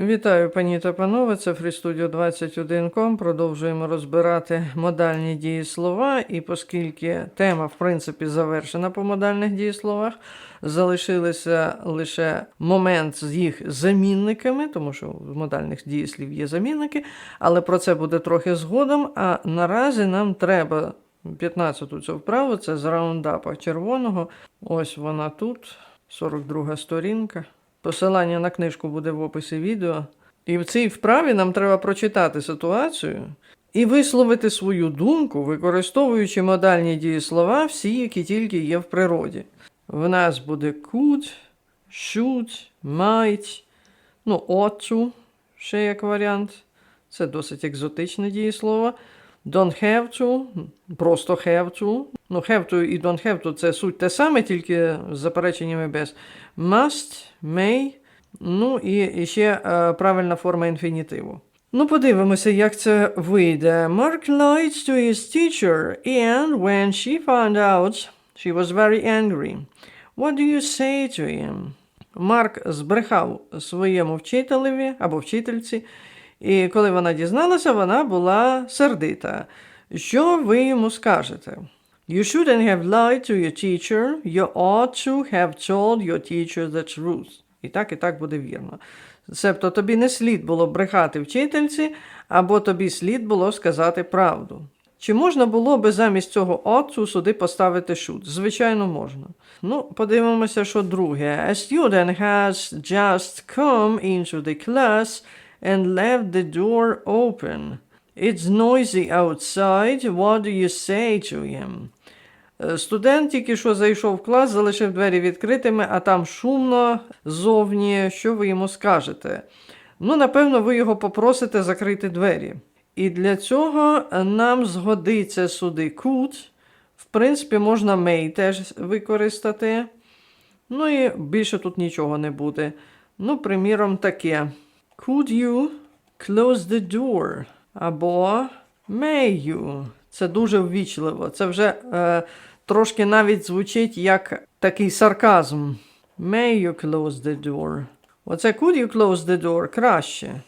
Вітаю, пані та панове. Це FreeStudio 21.com. Продовжуємо розбирати модальні дієслова. І оскільки тема, в принципі, завершена по модальних дієсловах, залишилися лише момент з їх замінниками, тому що в модальних дієслів є замінники, але про це буде трохи згодом. А наразі нам треба 15-ту цю вправу, це з раундапа червоного. Ось вона тут, 42 сторінка. Посилання на книжку буде в описі відео. І в цій вправі нам треба прочитати ситуацію і висловити свою думку, використовуючи модальні дієслова, всі, які тільки є в природі. В нас буде could, should, might, ну, ought to, ще як варіант. Це досить екзотичне дієслово. Don't have to, просто have to. Ну, have to і don't have to це суть те саме, тільки з запереченнями без. Must, may, ну і, ще е, правильна форма інфінітиву. Ну, подивимося, як це вийде. Mark lied to his teacher, and when she found out, she was very angry. What do you say to him? Марк збрехав своєму вчителеві або вчительці, і коли вона дізналася, вона була сердита. Що ви йому скажете? You shouldn't have lied to your teacher. You ought to have told your teacher the truth. І так, і так буде вірно. Себто тобі не слід було брехати вчительці, або тобі слід було сказати правду. Чи можна було би замість цього to сюди поставити should? Звичайно, можна. Ну, подивимося, що друге. A student has just come into the class and left the door open. It's noisy outside. What do you say to him? Е, Студент тільки що зайшов в клас, залишив двері відкритими, а там шумно ззовні. Що ви йому скажете? Ну, напевно, ви його попросите закрити двері. І для цього нам згодиться сюди could. В принципі, можна may теж використати. Ну і більше тут нічого не буде. Ну, приміром, таке. Could you close the door? Або may you. Це дуже ввічливо. Це вже е, трошки навіть звучить як такий сарказм. May you close the door? Оце could you close the door краще.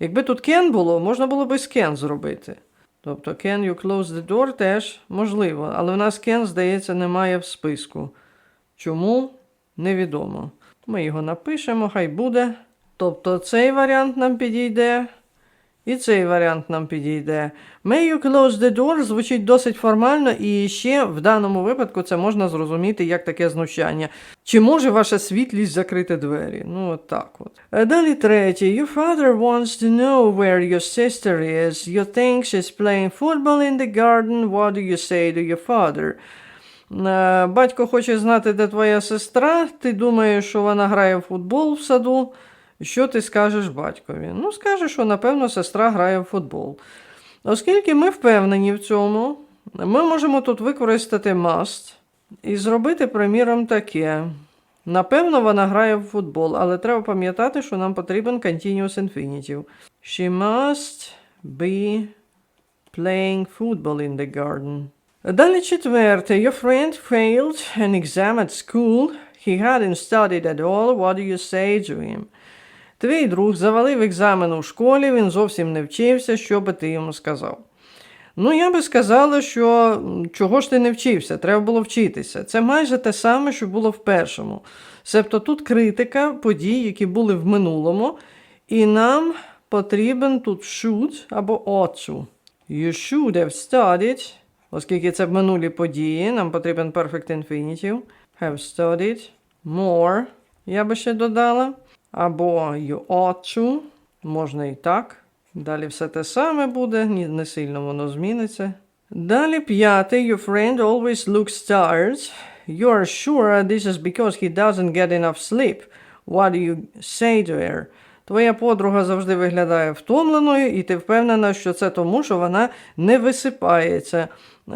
Якби тут can було, можна було з can зробити. Тобто can you close the door теж можливо, але в нас can, здається, немає в списку. Чому? Невідомо. Ми його напишемо, хай буде. Тобто цей варіант нам підійде. І цей варіант нам підійде. May you close the door звучить досить формально, і ще в даному випадку це можна зрозуміти як таке знущання. Чи може ваша світлість закрити двері? Ну, от так от. Е, Далі третє. Your father wants to know where your sister is. You think she's playing football in the garden. What do you say to your father? Е, Батько хоче знати, де твоя сестра. Ти думаєш, що вона грає в футбол в саду. Що ти скажеш батькові? Ну, скажеш, що, напевно, сестра грає в футбол. Оскільки ми впевнені в цьому, ми можемо тут використати must і зробити, приміром, таке. Напевно, вона грає в футбол, але треба пам'ятати, що нам потрібен continuous infinitive. She must be playing football in the garden. Далі четверте. Your friend failed an exam at school. He hadn't studied at all. What do you say to him? Твій друг завалив екзамен у школі, він зовсім не вчився, що би ти йому сказав. Ну, я би сказала, що чого ж ти не вчився, треба було вчитися. Це майже те саме, що було в першому. Себто тут критика подій, які були в минулому, і нам потрібен тут should або ought. You should have studied, оскільки це минулі події, нам потрібен perfect infinitive. Have studied more, я би ще додала. Або to, можна і так. Далі все те саме буде, не сильно воно зміниться. Далі п'яте. Your friend always looks tired. You are sure this is because he doesn't get enough sleep. What do you say to her? Твоя подруга завжди виглядає втомленою, і ти впевнена, що це тому, що вона не висипається.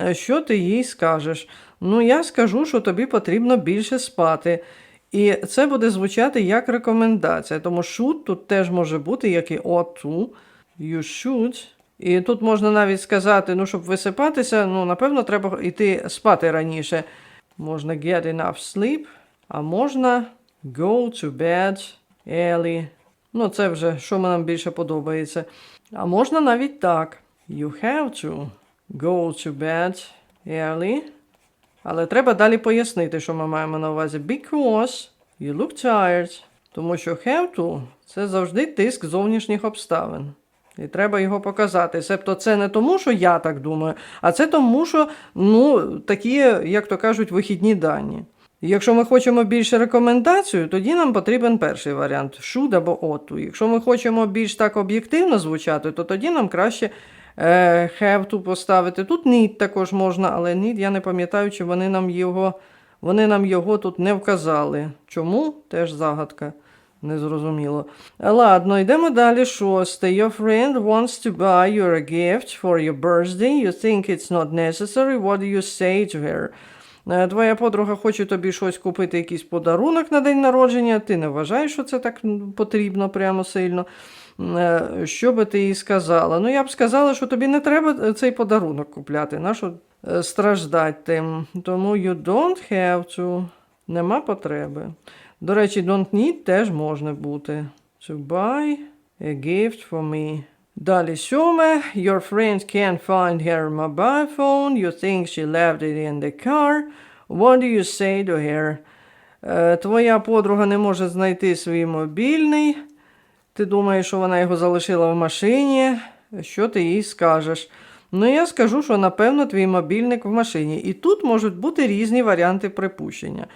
Е, Що ти їй скажеш? Ну, я скажу, що тобі потрібно більше спати. І це буде звучати як рекомендація, тому should тут теж може бути, як і ought to. You should. І тут можна навіть сказати, ну, щоб висипатися, ну, напевно, треба йти спати раніше. Можна get enough sleep, а можна go to bed early. Ну, це вже що нам більше подобається. А можна навіть так. You have to go to bed early. Але треба далі пояснити, що ми маємо на увазі. Because you look tired. Тому що have to це завжди тиск зовнішніх обставин. І треба його показати. Себто це не тому, що я так думаю, а це тому, що ну, такі, як то кажуть, вихідні дані. Якщо ми хочемо більше рекомендацію, тоді нам потрібен перший варіант should або ought to. Якщо ми хочемо більш так об'єктивно звучати, то тоді нам краще have to поставити. Тут need також можна, але need я не пам'ятаю, чи вони нам його, вони нам його тут не вказали. Чому? Теж загадка. Незрозуміло. Ладно, йдемо далі. Шосте. Your friend wants to buy your gift for your birthday. You think it's not necessary. What do you say to her? Е, Твоя подруга хоче тобі щось купити, якийсь подарунок на день народження. Ти не вважаєш, що це так потрібно прямо сильно. Е, Що би ти їй сказала? Ну, я б сказала, що тобі не треба е, цей подарунок купляти. Нащо страждати тим? Тому you don't have to. Нема потреби. До речі, don't need теж може бути. To buy a gift for me. Далі сьоме. Your friend can't find her mobile phone. You think she left it in the car. What do you say to her? Е, Твоя подруга не може знайти свій мобільний. Ти думаєш, що вона його залишила в машині. Що ти їй скажеш? Ну, я скажу, що напевно твій мобільник в машині. І тут можуть бути різні варіанти припущення.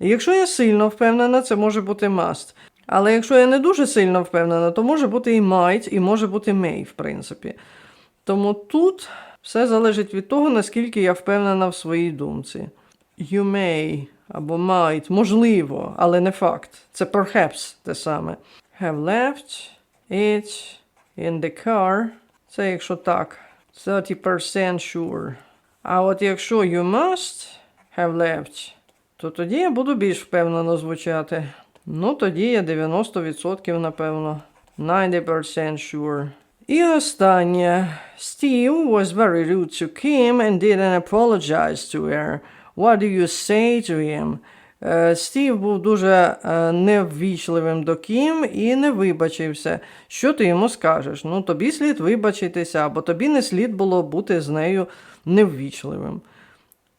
Якщо я сильно впевнена, це може бути must. Але якщо я не дуже сильно впевнена, то може бути і might, і може бути may, в принципі. Тому тут все залежить від того, наскільки я впевнена в своїй думці. You may або might, можливо, але не факт. Це perhaps те саме. Have left it in the car. Це якщо так. 30% sure. А от якщо you must have left, то тоді я буду більш впевнено звучати. Ну, тоді я 90% напевно. 90% sure. І останнє. Steve was very rude to Kim and didn't apologize to her. What do you say to him? Е, Стів був дуже е, неввічливим до Кім і не вибачився. Що ти йому скажеш? Ну, тобі слід вибачитися, або тобі не слід було бути з нею неввічливим.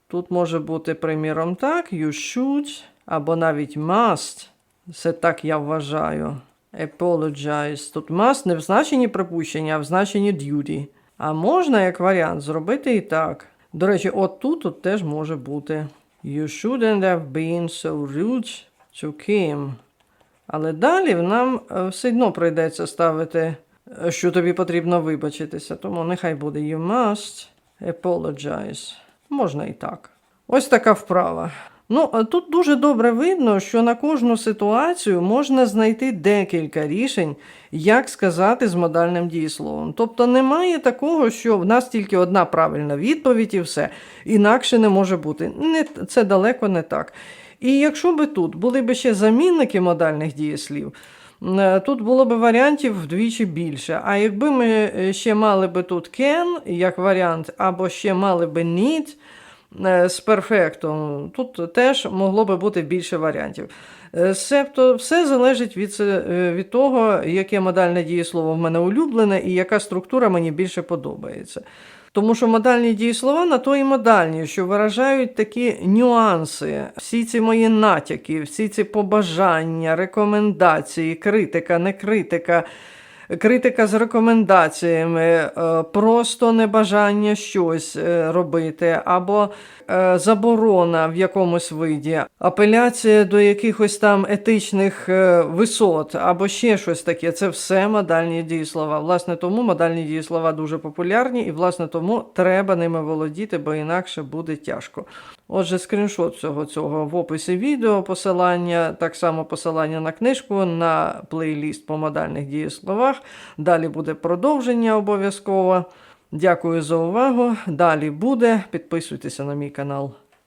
Тут може бути, приміром, так, you should, або навіть must. Це так я вважаю. Apologize. Тут must не в значенні припущення, а в значенні duty. А можна, як варіант, зробити і так. До речі, от тут, тут теж може бути. You shouldn't have been so rude to Kim. Але далі нам е, все одно прийдеться ставити, е, що тобі потрібно вибачитися. Тому нехай буде you must apologize. Можна і так. Ось така вправа. Ну, тут дуже добре видно, що на кожну ситуацію можна знайти декілька рішень, як сказати з модальним дієсловом. Тобто немає такого, що в нас тільки одна правильна відповідь і все. Інакше не може бути. Не, це далеко не так. І якщо би тут були б ще замінники модальних дієслів, е, тут було б варіантів вдвічі більше. А якби ми е, ще мали би тут can як варіант, або ще мали би need, е, з перфектом, тут теж могло би бути більше варіантів. Е, Себто все залежить від, е, від того, яке модальне дієслово в мене улюблене і яка структура мені більше подобається. Тому що модальні дієслова на то і модальні, що виражають такі нюанси, всі ці мої натяки, всі ці побажання, рекомендації, критика, не критика, з рекомендаціями, е, просто небажання щось е, робити, або е, заборона в якомусь виді, апеляція до якихось там етичних висот, або ще щось таке. Це все модальні дієслова. Власне, тому модальні дієслова дуже популярні, і власне тому треба ними володіти, бо інакше буде тяжко. Отже, скріншот всього цього в описі відео, посилання, так само посилання на книжку, на плейліст по модальних дієсловах. Далі буде продовження обов'язково. Дякую за увагу. Далі буде. Підписуйтеся на мій канал.